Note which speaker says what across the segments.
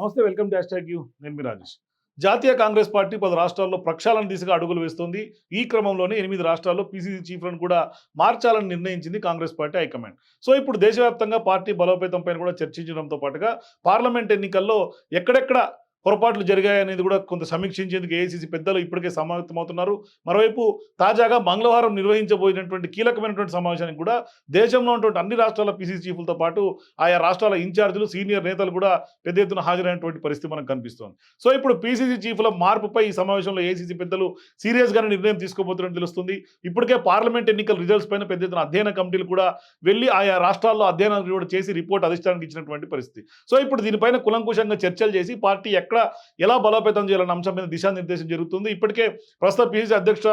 Speaker 1: నమస్తే welcome to hash you. నేను మీ రాజేష్. జాతీయ కాంగ్రెస్ పార్టీ పది రాష్ట్రాల్లో ప్రక్షాళన దిశగా అడుగులు వేస్తోంది. ఈ క్రమంలోనే ఎనిమిది రాష్ట్రాల్లో పీసీసీ చీఫ్లను కూడా మార్చాలని నిర్ణయించింది కాంగ్రెస్ పార్టీ హైకమాండ్. సో ఇప్పుడు దేశవ్యాప్తంగా పార్టీ బలోపేతం పైన కూడా చర్చించడంతో పాటుగా పార్లమెంట్ ఎన్నికల్లో ఎక్కడెక్కడ పొరపాట్లు జరిగాయనేది కూడా కొంత సమీక్షించేందుకు ఏఐసీసీ పెద్దలు ఇప్పటికే సమాయత్తమవుతున్నారు మరోవైపు తాజాగా మంగళవారం నిర్వహించబోయినటువంటి కీలకమైనటువంటి సమావేశానికి కూడా దేశంలో ఉన్నటువంటి అన్ని రాష్ట్రాల పీసీసీ చీఫ్లతో పాటు ఆయా రాష్ట్రాల ఇన్ఛార్జీలు సీనియర్ నేతలు కూడా పెద్ద ఎత్తున హాజరైనటువంటి పరిస్థితి మనకు కనిపిస్తోంది. సో ఇప్పుడు పీసీసీ చీఫ్ల మార్పుపై ఈ సమావేశంలో ఏసీసీ పెద్దలు సీరియస్గానే నిర్ణయం తీసుకోబోతున్నట్టు తెలుస్తుంది. ఇప్పటికే పార్లమెంట్ ఎన్నికల రిజల్ట్స్ పైన పెద్ద ఎత్తున అధ్యయన కమిటీలు కూడా వెళ్ళి ఆయా రాష్ట్రాల్లో అధ్యయనాలు కూడా చేసి రిపోర్ట్ అధిష్టానికి ఇచ్చినటువంటి పరిస్థితి. సో ఇప్పుడు దీనిపైన కులంకుశంగా చర్చలు చేసి పార్టీ ఎక్కడ ఎలా బలోపేతం చేయాలన్న అంశం మీద దిశానిర్దేశం జరుగుతుంది. ఇప్పటికే ప్రస్తుత పిసిసి అధ్యక్ష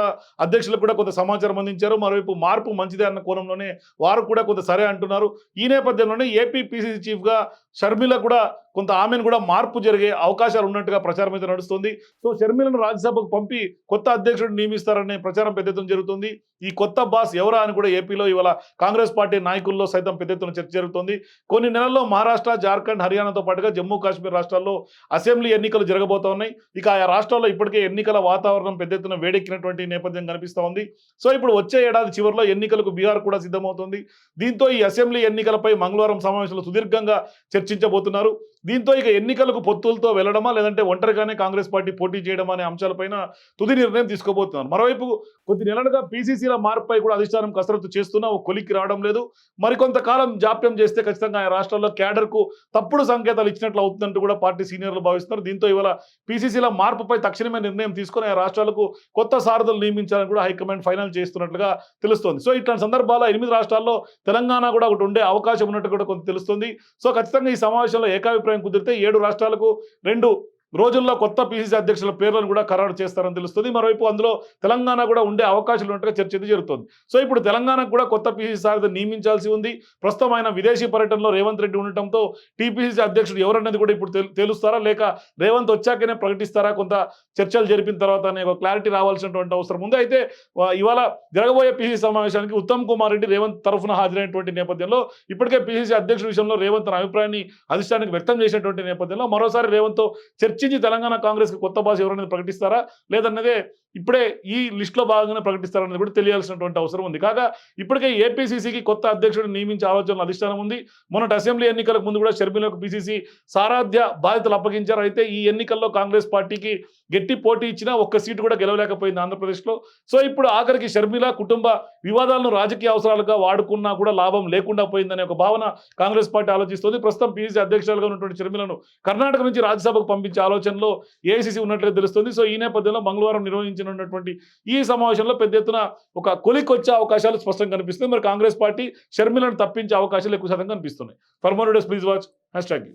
Speaker 1: అధ్యక్షులకు కూడా కొంత సమాచారం అందించారు. మరోవైపు మార్పు మంచిదే అన్న కోణంలోనే వారు కూడా కొంత సరే అంటున్నారు. ఈ నేపథ్యంలోనే ఏపీ పిసిసి చీఫ్గా షర్మిల కూడా కొంత ఆమెను కూడా మార్పు జరిగే అవకాశాలు ఉన్నట్టుగా ప్రచారం అయితే నడుస్తుంది. సో షర్మిలను రాజ్యసభకు పంపి కొత్త అధ్యక్షుడు నియమిస్తారనే ప్రచారం పెద్ద ఎత్తున జరుగుతుంది. ఈ కొత్త బాస్ ఎవరా అని కూడా ఏపీలో ఇవాళ కాంగ్రెస్ పార్టీ నాయకుల్లో సైతం పెద్ద ఎత్తున చర్చ జరుగుతుంది. కొన్ని నెలల్లో మహారాష్ట్ర జార్ఖండ్ హర్యానాతో పాటుగా జమ్మూ కాశ్మీర్ రాష్ట్రాల్లో అసెంబ్లీ ఎన్నికలు జరగబోతా ఉన్నాయి. ఇక ఆయా రాష్ట్రాల్లో ఇప్పటికే ఎన్నికల వాతావరణం పెద్ద ఎత్తున వేడెక్కినటువంటి నేపథ్యం కనిపిస్తూ ఉంది. సో ఇప్పుడు వచ్చే ఏడాది చివరిలో ఎన్నికలకు బీహార్ కూడా సిద్ధమవుతుంది. దీంతో ఈ అసెంబ్లీ ఎన్నికలపై మంగళవారం సమావేశంలో సుదీర్ఘంగా చర్చించబోతున్నారు. దీంతో ఇక ఎన్నికలకు పొత్తులతో వెళ్ళడమా లేదంటే ఒంటరిగానే కాంగ్రెస్ పార్టీ పోటీ చేయడం అనే అంశాలపైన తుది నిర్ణయం తీసుకోబోతున్నారు. మరోవైపు కొద్ది నెలలుగా పీసీసీల మార్పుపై కూడా అధిష్టానం కసరత్తు చేస్తున్నా ఒక కొలిక్కి రావడం లేదు. మరికొంతకాలం జాప్యం చేస్తే ఖచ్చితంగా ఆ రాష్ట్రాల్లో క్యాడర్కు తప్పుడు సంకేతాలు ఇచ్చినట్లు అవుతుందంటూ కూడా పార్టీ సీనియర్లు భావిస్తున్నారు. దీంతో ఇవాళ పీసీసీల మార్పుపై తక్షణమే నిర్ణయం తీసుకుని రాష్ట్రాలకు కొత్త సారథులు నియమించాలని కూడా హైకమాండ్ ఫైనల్ చేస్తున్నట్లుగా తెలుస్తోంది. సో ఇట్లాంటి సందర్భాల్లో ఎనిమిది రాష్ట్రాల్లో తెలంగాణ కూడా ఒకటి ఉండే అవకాశం ఉన్నట్టు కూడా కొంత తెలుస్తుంది. సో ఖచ్చితంగా ఈ సమావేశంలో ఏకాభిప్రాయం కుదిరితే ఏడు రాష్ట్రాలకు రెండు రోజుల్లో కొత్త పిసిసి అధ్యక్షుల పేర్లను కూడా ఖరారు చేస్తారని తెలుస్తుంది. మరోవైపు అందులో తెలంగాణ కూడా ఉండే అవకాశాలు ఉన్నట్టుగా చర్చ జరుగుతుంది. సో ఇప్పుడు తెలంగాణకు కూడా కొత్త పిసిసి సారథి నియమించాల్సి ఉంది. ప్రస్తుతం ఆయన విదేశీ పర్యటనలో రేవంత్ రెడ్డి ఉండటంతో టీపీసీసీ అధ్యక్షుడు ఎవరన్నది కూడా ఇప్పుడు తెలుస్తారా తేలుస్తారా? లేక రేవంత్ వచ్చాకనే ప్రకటిస్తారా? కొంత చర్చలు జరిపిన తర్వాత అనే ఒక క్లారిటీ రావాల్సినటువంటి అవసరం ఉంది. అయితే ఇవాళ జరగబోయే పిసిసి సమావేశానికి ఉత్తమ్ కుమార్ రెడ్డి రేవంత్ తరఫున హాజరైనటువంటి నేపథ్యంలో ఇప్పటికే పిసిసి అధ్యక్షుడి విషయంలో రేవంత్ తన అభిప్రాయాన్ని అధిష్టానికి వ్యక్తం చేసినటువంటి నేపథ్యంలో మరోసారి రేవంత్తో చర్చించి తెలంగాణ కాంగ్రెస్కి కొత్త బాస్ ఎవరైనా ప్రకటిస్తారా? లేదన్నదే ఇప్పుడే ఈ లిస్టులో భాగంగానే ప్రకటిస్తారన్నది కూడా తెలియాల్సినటువంటి అవసరం ఉంది. కాగా ఇప్పటికే ఏపీసీసీకి కొత్త అధ్యక్షుడిని నియమించే ఆలోచనలు అధిష్టానం ఉంది. మొన్నటి అసెంబ్లీ ఎన్నికలకు ముందు కూడా షర్మిలకు పీసీసీ సారాధ్య బాధ్యతలు అప్పగించారు. అయితే ఈ ఎన్నికల్లో కాంగ్రెస్ పార్టీకి గట్టి పోటీ ఇచ్చినా ఒక్క సీటు కూడా గెలవలేకపోయింది ఆంధ్రప్రదేశ్లో. సో ఇప్పుడు ఆఖరికి షర్మిల కుటుంబ వివాదాలను రాజకీయ అవసరాలుగా వాడుకున్నా కూడా లాభం లేకుండా పోయిందనే ఒక భావన కాంగ్రెస్ పార్టీ ఆలోచిస్తుంది. ప్రస్తుతం పీసీసీ అధ్యక్షులుగా ఉన్నటువంటి షర్మిలను కర్ణాటక నుంచి రాజ్యసభకు పంపించే ఆలోచనలో ఏసీసీ ఉన్నట్లే తెలుస్తుంది. సో ఈ నేపథ్యంలో మంగళవారం నిర్వహించనున్నటువంటి ఈ సమావేశంలో పెద్ద ఎత్తున ఒక కొలికొచ్చే అవకాశాలు స్పష్టంగా కనిపిస్తుంది మరి కాంగ్రెస్ పార్టీ షర్మిలను తప్పించే అవకాశాలు ఎక్కువ శాతం కనిపిస్తున్నాయి. For more days please watch hashtag